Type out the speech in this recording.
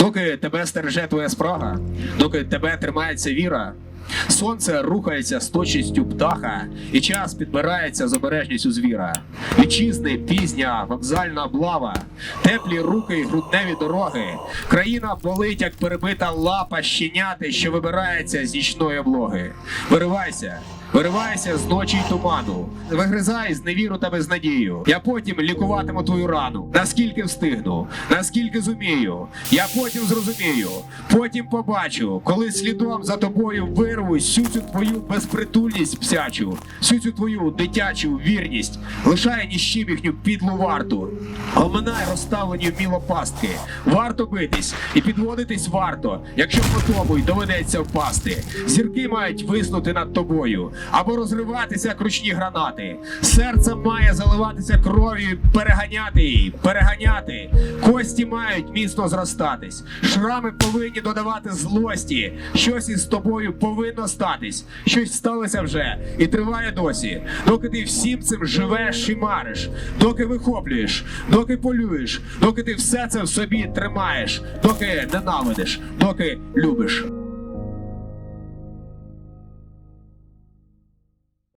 Доки тебе стереже твоя спрага, доки тебе тримається віра, сонце рухається з точністю птаха, і час підбирається з обережністю звіра. Вітчизни, пізня, вокзальна облава, теплі руки й грудневі дороги. Країна болить, як перебита лапа щеняти, що вибирається з нічної облоги. Виривайся, Виривайся з ночі й туману, вигризай з невіру та безнадію. Я потім лікуватиму твою рану. Наскільки встигну, наскільки зумію. Я потім зрозумію, потім побачу, коли слідом за тобою вирву всю цю твою безпритульність псячу, всю цю твою дитячу вірність, лишай ніщим їхню підлу варту. Оминай розставлені вміло пастки. Варто битись і підводитись варто, якщо по тому доведеться впасти. Зірки мають виснути над тобою або розриватися як ручні гранати. Серце має заливатися кров'ю, переганяти її, переганяти. Кості мають міцно зростатись. Шрами повинні додавати злості. Щось із тобою повинно статись. Щось сталося вже і триває досі. Доки ти всім цим живеш і мариш, доки вихоплюєш, доки полюєш, доки ти все це в собі тримаєш, доки ненавидиш, доки любиш.